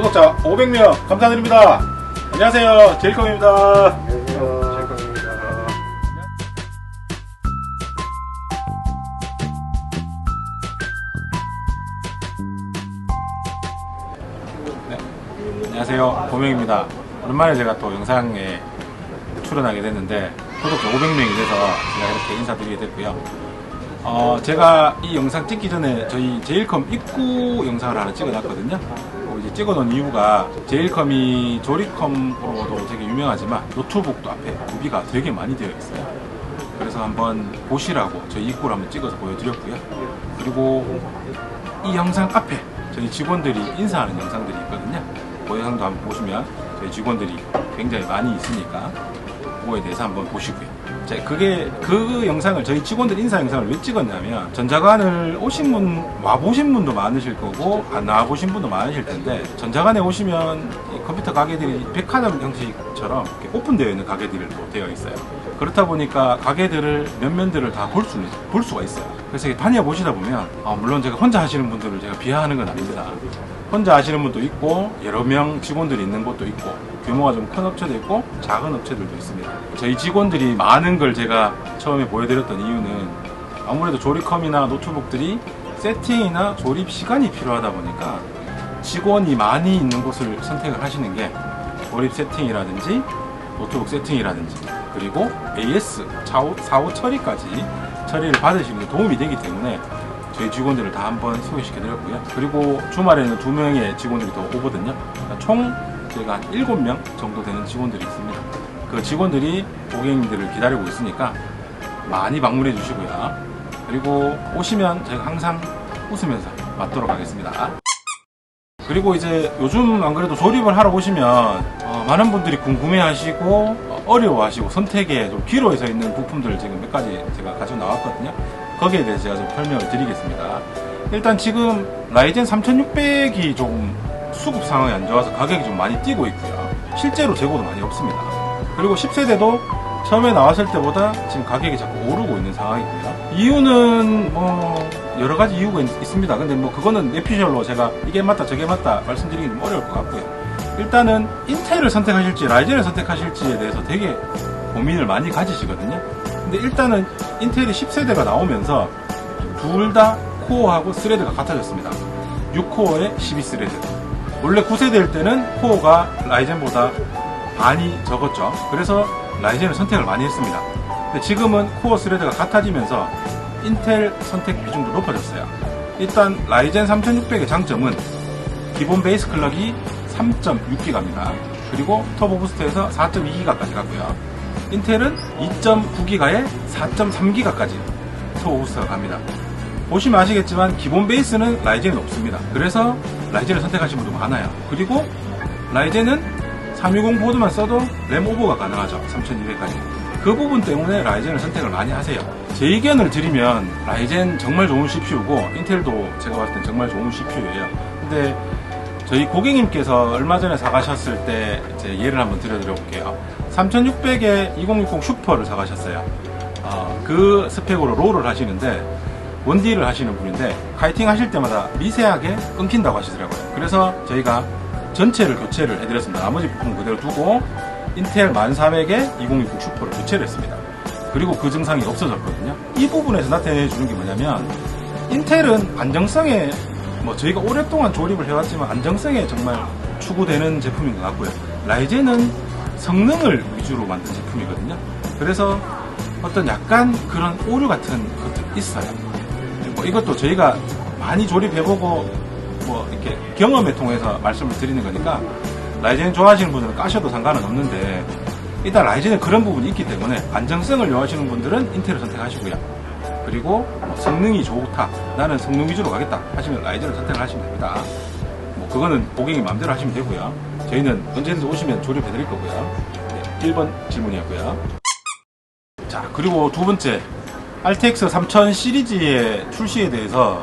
구독자 500명 감사드립니다. 안녕하세요. 제일컴입니다. 안녕하세요. 제이콥입니다. 안녕하세요. 보명입니다. 오랜만에 제가 또 영상에 출연하게 됐는데 구독자 500명이 돼서 제가 이렇게 인사드리게 됐고요. 어, 제가 이 영상 찍기 전에 저희 제일컴 입구 영상을 하나 찍어놨거든요. 어, 이제 찍어놓은 이유가 제일컴이 조리컴으로도 되게 유명하지만 노트북도 앞에 구비가 되게 많이 되어 있어요. 그래서 한번 보시라고 저희 입구를 한번 찍어서 보여드렸고요. 그리고 이 영상 앞에 저희 직원들이 인사하는 영상들이 있거든요. 그 영상도 한번 보시면 저희 직원들이 굉장히 많이 있으니까 그거에 대해서 한번 보시고요. 자, 그게 그 영상을 저희 직원들 인사 영상을 왜 찍었냐면 전자관을 오신 분 와 보신 분도 많으실 거고 안 와 보신 분도 많으실 텐데 전자관에 오시면 이 컴퓨터 가게들이 백화점 형식처럼 오픈되어 있는 가게들로 되어 있어요. 그렇다 보니까 가게들을 몇 면들을 다 볼 수는 볼 수가 있어요. 그래서 이렇게 다녀 보시다 보면 아, 물론 제가 혼자 하시는 분들을 제가 비하하는 건 아닙니다. 혼자 하시는 분도 있고 여러 명 직원들이 있는 곳도 있고 규모가 좀 큰 업체도 있고 작은 업체들도 있습니다. 저희 직원들이 많은 걸 제가 처음에 보여드렸던 이유는 아무래도 조립컴이나 노트북들이 세팅이나 조립 시간이 필요하다 보니까 직원이 많이 있는 곳을 선택을 하시는 게 조립 세팅이라든지 노트북 세팅이라든지 그리고 AS 사후, 처리까지 처리를 받으시는 데 도움이 되기 때문에 저희 직원들을 다 한번 소개시켜 드렸고요. 그리고 주말에는 두 명의 직원들이 더 오거든요. 그러니까 총 저희가 한 7명 정도 되는 직원들이 있습니다. 그 직원들이 고객님들을 기다리고 있으니까 많이 방문해 주시고요. 그리고 오시면 저희가 항상 웃으면서 맞도록 하겠습니다. 그리고 이제 요즘 안 그래도 조립을 하러 오시면 어, 많은 분들이 궁금해하시고 어, 어려워하시고 선택에 좀 기로에 서 있는 부품들 지금 몇 가지 제가 가지고 나왔거든요. 거기에 대해서 제가 좀 설명을 드리겠습니다. 일단 지금 라이젠 3600이 좀 수급 상황이 안 좋아서 가격이 좀 많이 뛰고 있고요. 실제로 재고도 많이 없습니다. 그리고 10세대도 처음에 나왔을 때보다 지금 가격이 자꾸 오르고 있는 상황이고요. 이유는 뭐 여러 가지 이유가 있, 습니다 근데 뭐 그거는 내피셜로 제가 이게 맞다 저게 맞다 말씀드리기 좀 어려울 것 같고요. 일단은 인텔을 선택하실지 라이젠을 선택하실지에 대해서 되게 고민을 많이 가지시거든요. 근데 일단은 인텔이 10세대가 나오면서 둘 다 코어하고 스레드가 같아졌습니다. 6코어에 12스레드. 원래 9세대일 때는 코어가 라이젠보다 많이 적었죠. 그래서 라이젠을 선택을 많이 했습니다. 근데 지금은 코어 스레드가 같아지면서 인텔 선택 비중도 높아졌어요. 일단 라이젠 3600의 장점은 기본 베이스 클럭이 3.6기가입니다. 그리고 터보 부스트에서 4.2기가까지 가고요. 인텔은 2.9기가에 4.3기가까지 터보 부스트가 갑니다. 보시면 아시겠지만 기본 베이스는 라이젠은 없습니다. 그래서 라이젠을 선택하신 분도 많아요. 그리고 라이젠은 360 보드만 써도 램 오버가 가능하죠. 3200까지. 그 부분 때문에 라이젠을 선택을 많이 하세요. 제 의견을 드리면 라이젠 정말 좋은 CPU고 인텔도 제가 봤을 땐 정말 좋은 CPU예요. 근데 저희 고객님께서 얼마 전에 사가셨을 때제 예를 한번 들려드려 볼게요. 3600에 2060 슈퍼를 사가셨어요. 어, 그 스펙으로 롤을 하시는데 원딜을 하시는 분인데 카이팅 하실 때마다 미세하게 끊긴다고 하시더라고요. 그래서 저희가 전체를 교체를 해드렸습니다. 나머지 부분 그대로 두고 인텔 1400에 2060 슈퍼를 교체를 했습니다. 그리고 그 증상이 없어졌거든요. 이 부분에서 나타내 주는 게 뭐냐면 인텔은 안정성에 뭐 저희가 오랫동안 조립을 해왔지만 안정성에 정말 추구되는 제품인 것 같고요. 라이젠은 성능을 위주로 만든 제품이거든요. 그래서 어떤 약간 그런 오류 같은 것도 있어요. 뭐 이것도 저희가 많이 조립해보고 뭐 이렇게 경험에 통해서 말씀을 드리는 거니까 라이젠 좋아하시는 분들은 까셔도 상관은 없는데 일단 라이젠은 그런 부분이 있기 때문에 안정성을 요하시는 분들은 인텔을 선택하시고요. 그리고 뭐 성능이 좋다. 나는 성능 위주로 가겠다 하시면 라이젠을 선택을 하시면 됩니다. 뭐 그거는 고객이 마음대로 하시면 되고요. 저희는 언제든지 오시면 조립해 드릴 거고요. 네, 1번 질문이었고요. 자, 그리고 두 번째. RTX 3000 시리즈의 출시에 대해서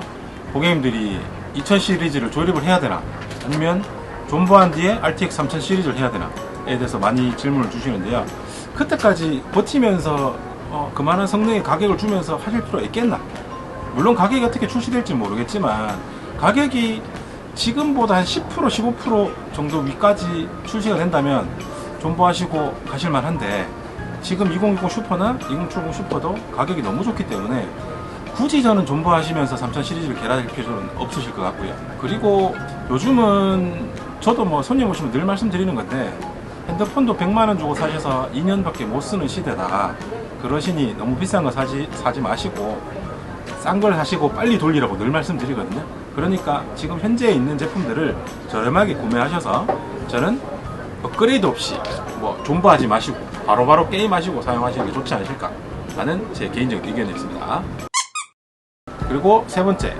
고객님들이 2000 시리즈를 조립을 해야 되나 아니면 존버한 뒤에 RTX 3000 시리즈를 해야 되나에 대해서 많이 질문을 주시는데요. 그때까지 버티면서 어, 그만한 성능의 가격을 주면서 하실 필요가 있겠나? 물론 가격이 어떻게 출시될지 모르겠지만 가격이 지금보다 한 10% 15% 정도 위까지 출시가 된다면 존버하시고 가실만 한데 지금 2060 슈퍼나 2070 슈퍼도 가격이 너무 좋기 때문에 굳이 저는 존버하시면서 3000 시리즈를 개발할 필요는 없으실 것 같고요. 그리고 요즘은 저도 뭐 손님 오시면 늘 말씀드리는 건데 핸드폰도 100만 원 주고 사셔서 2년밖에 못 쓰는 시대다. 그러시니 너무 비싼 거 사지 사지 마시고 싼 걸 사시고 빨리 돌리라고 늘 말씀드리거든요. 그러니까 지금 현재 있는 제품들을 저렴하게 구매하셔서 저는 업그레이드 없이 뭐 존버하지 마시고 바로바로 게임하시고 사용하시는 게 좋지 않으실까 라는 제 개인적인 의견이었습니다. 그리고 세 번째,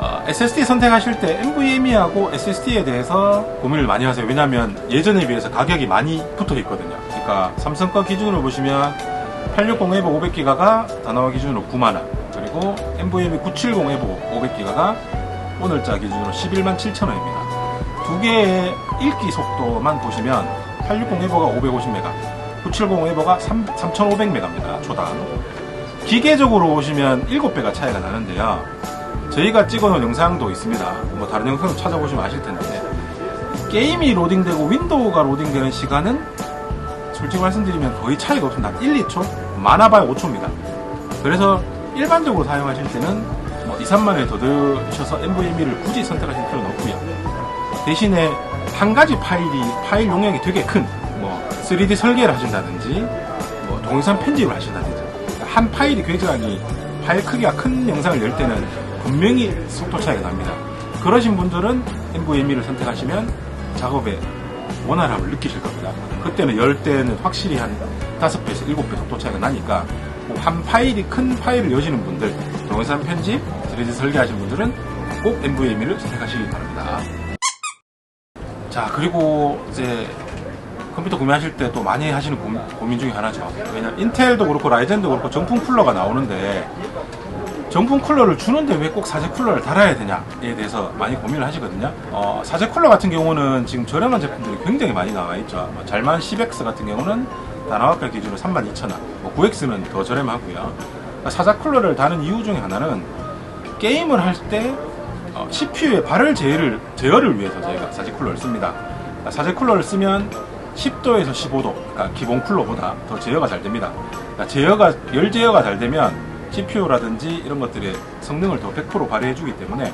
어, SSD 선택하실 때 NVMe하고 SSD에 대해서 고민을 많이 하세요. 왜냐하면 예전에 비해서 가격이 많이 붙어 있거든요. 그러니까 삼성 거 기준으로 보시면 860 에보 500기가가 다나와 기준으로 9만 원, 그리고 NVMe 970 에보 500기가가 오늘자 기준으로 11만 7천 원입니다. 두 개의 읽기 속도만 보시면 860 에보가 550메가, 970 에보가 3,500메가입니다. 초당. 기계적으로 보시면 7배가 차이가 나는데요. 저희가 찍어놓은 영상도 있습니다. 뭐 다른 영상 찾아보시면 아실 텐데 게임이 로딩되고 윈도우가 로딩되는 시간은 솔직히 말씀드리면 거의 차이가 없습니다. 1, 2초? 많아봐야 5초입니다. 그래서 일반적으로 사용하실 때는 뭐 2, 3만 원에 더 드셔서 NVMe를 굳이 선택하실 필요는 없고요. 대신에 한 가지 파일이 파일 용량이 되게 큰 뭐 3D 설계를 하신다든지 뭐 동영상 편집을 하신다든지 한 파일이 굉장히 파일 크기가 큰 영상을 열 때는 분명히 속도 차이가 납니다. 그러신 분들은 NVMe를 선택하시면 작업에 원활함을 느끼실 겁니다. 그때는 열 때는 확실히 한 5배에서 7배 속도 차이가 나니까 뭐한 파일이 큰 파일을 여시는 분들, 동영상 편집, 3D 설계하시는 분들은 꼭 NVMe를 선택하시기 바랍니다. 자, 그리고 이제 컴퓨터 구매하실 때 또 많이 하시는 고민, 고민 중에 하나죠. 왜냐면 인텔도 그렇고 라이젠도 그렇고 정품 쿨러가 나오는데 정품 쿨러를 주는데 왜 꼭 사제 쿨러를 달아야 되냐에 대해서 많이 고민을 하시거든요. 어, 사제 쿨러 같은 경우는 지금 저렴한 제품들이 굉장히 많이 나와 있죠. 뭐 잘만 10X 같은 경우는 다나와별 기준으로 32,000원, 뭐 9X는 더 저렴하고요. 그러니까 사자 쿨러를 다는 이유 중에 하나는 게임을 할때 어, CPU의 발열 제어를, 제어를 위해서 저희가 사제 쿨러를 씁니다. 그러니까 사제 쿨러를 쓰면 10도에서 15도, 그러니까 기본 쿨러보다 더 제어가 잘 됩니다. 그러니까 제어가 열 제어가 잘 되면 CPU라든지 이런 것들의 성능을 더 100% 발휘해주기 때문에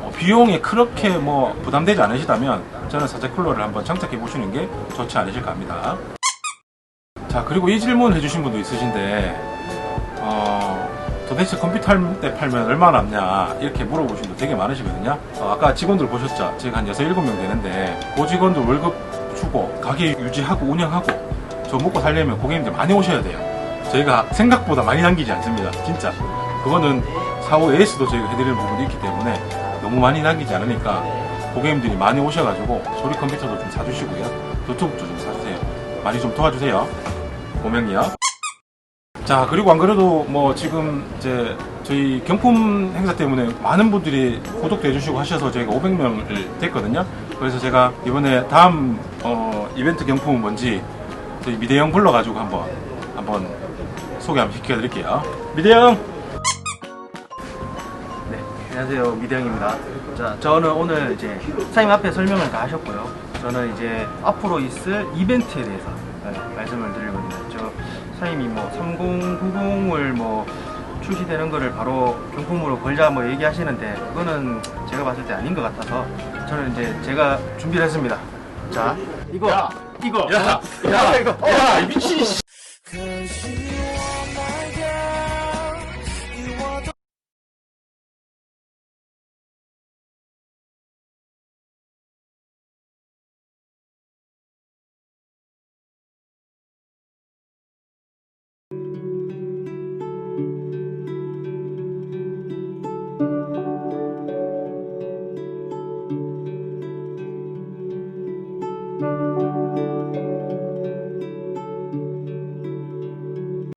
어, 비용이 그렇게 뭐 부담되지 않으시다면 저는 사제 쿨러를 한번 장착해 보시는 게 좋지 않으실까 합니다. 자 그리고 이 질문 해주신 분도 있으신데 어, 도대체 컴퓨터 할 때 팔면 얼마나 남냐 이렇게 물어보신 분 되게 많으시거든요. 어, 아까 직원들 보셨죠? 제가 한 6, 7명 되는데 그 직원들 월급 주고 가게 유지하고 운영하고 저 먹고 살려면 고객님들 많이 오셔야 돼요 저희가 생각보다 많이 남기지 않습니다. 진짜. 그거는 45 AS도 저희가 해드리는 부분이 있기 때문에 너무 많이 남기지 않으니까 고객님들이 많이 오셔가지고 소리 컴퓨터도 좀 사주시고요. 노트북도 좀 사주세요. 많이 좀 도와주세요. 고명이요. 자 그리고 안 그래도 뭐 지금 이제 저희 경품 행사 때문에 많은 분들이 구독도 해주시고 하셔서 저희가 500명을 됐거든요. 그래서 제가 이번에 다음 어, 이벤트 경품은 뭔지 저희 미대형 불러가지고 한번 한번 소개 한번 시켜드릴게요 미대형 네, 안녕하세요. 미대영입니다. 자, 저는 오늘 이제 사장님 앞에 설명을 다 하셨고요. 저는 이제 앞으로 있을 이벤트에 대해서 네, 말씀을 드리거든요. 저 사장님이 뭐 3090을 뭐 출시되는 거를 바로 경품으로 걸자 뭐 얘기하시는데 그거는 제가 봤을 때 아닌 것 같아서 저는 이제 제가 준비를 했습니다. 자, 이거, 이거, 야, 야, 이거, 야, 이 미친